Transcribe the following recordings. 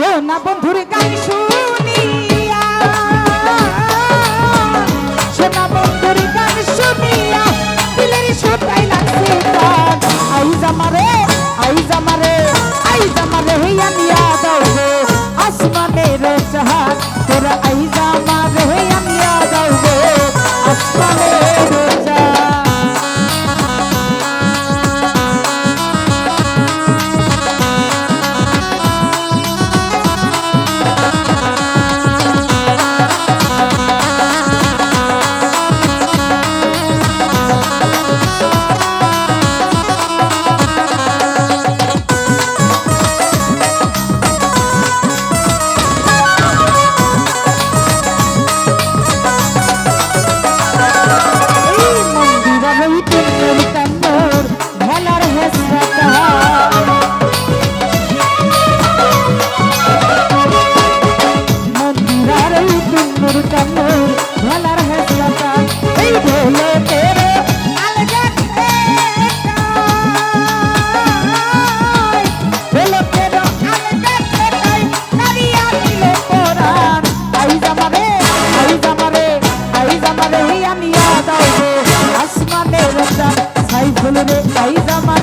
সোনা বন্ধুর গান শুনিয়া। সোনা বন্ধুর গান শুনিয়া, দিলের সুতাই লাগছে গান। আই জামারে আই জামারে আই জামারে হইয়া Thaisa Ma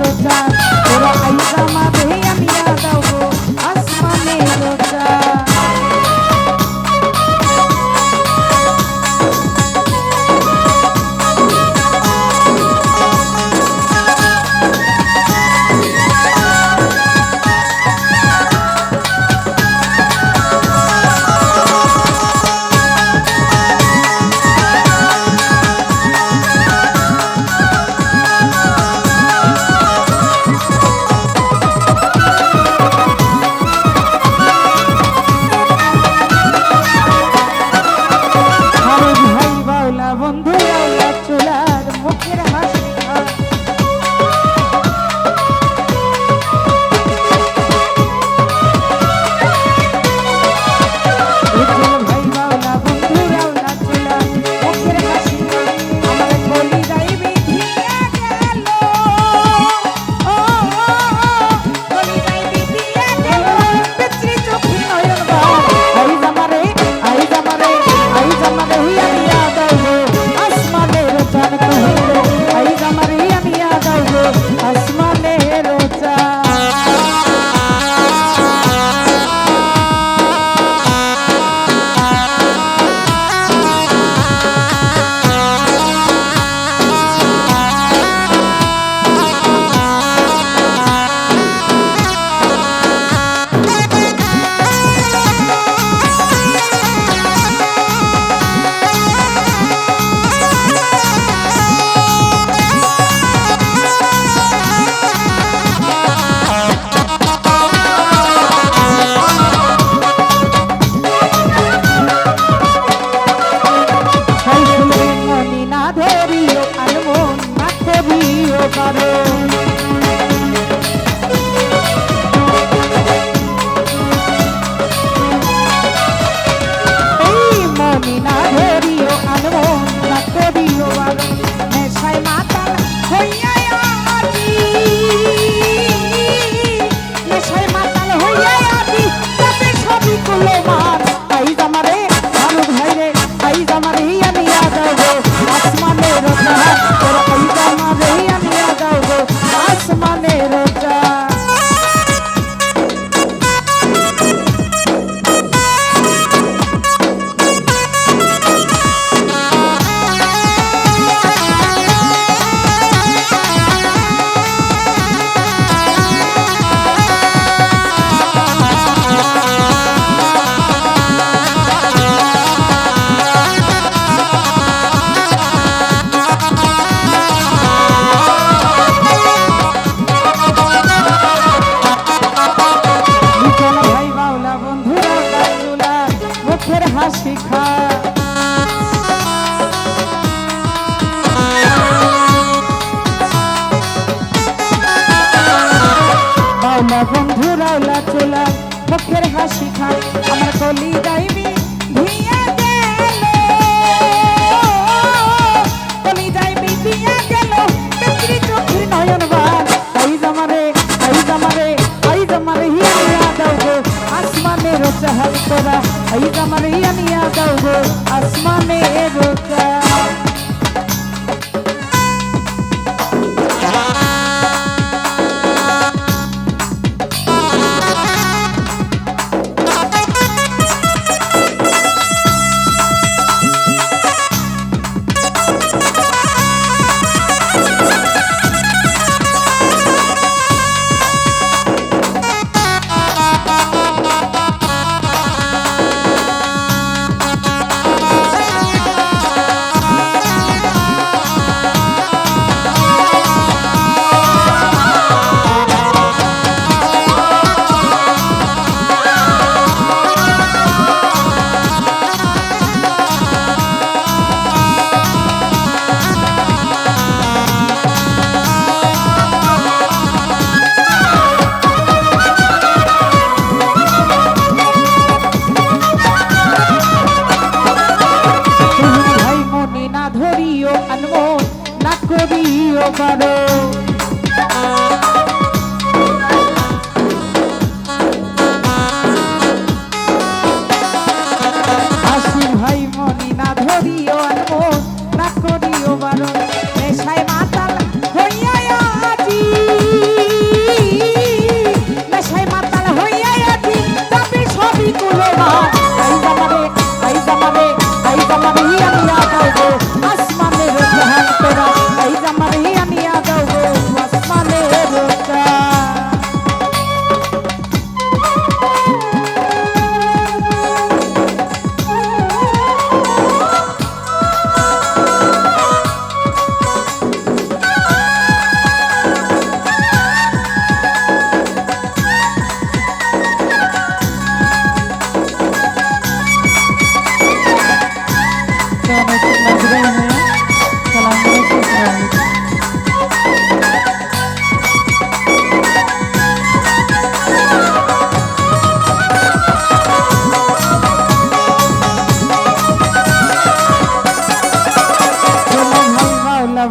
রোজা। Mà রাওলা বন্ধু, রাওলা চোলা, মুখের হাসি খা আমার কলি দাইমি ধুইয়া গেল। কলি দাইমি ধুইয়া গেল। বেত্রি চোখের নয়ন বার আই জামারে আই জামারে আই জামারে হিয়া দাও গো। আসমানে রোচা হাল করা। আই জামারে দাও গো। আসমানে রোচা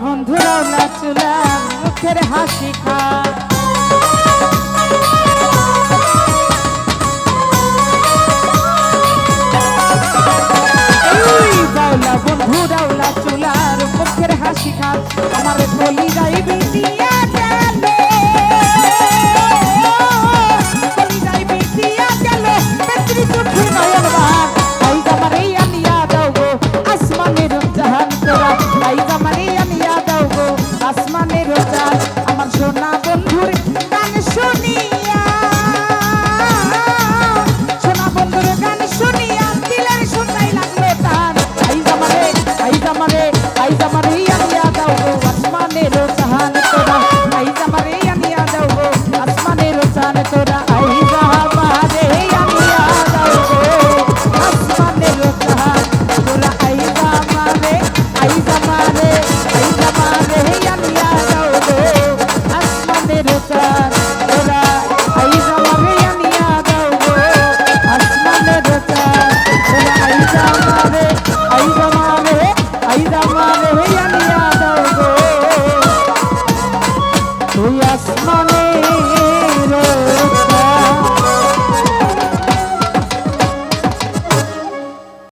বন্ধুরা চুলা মুখের হাসি খা Ay, amare, ay, amare.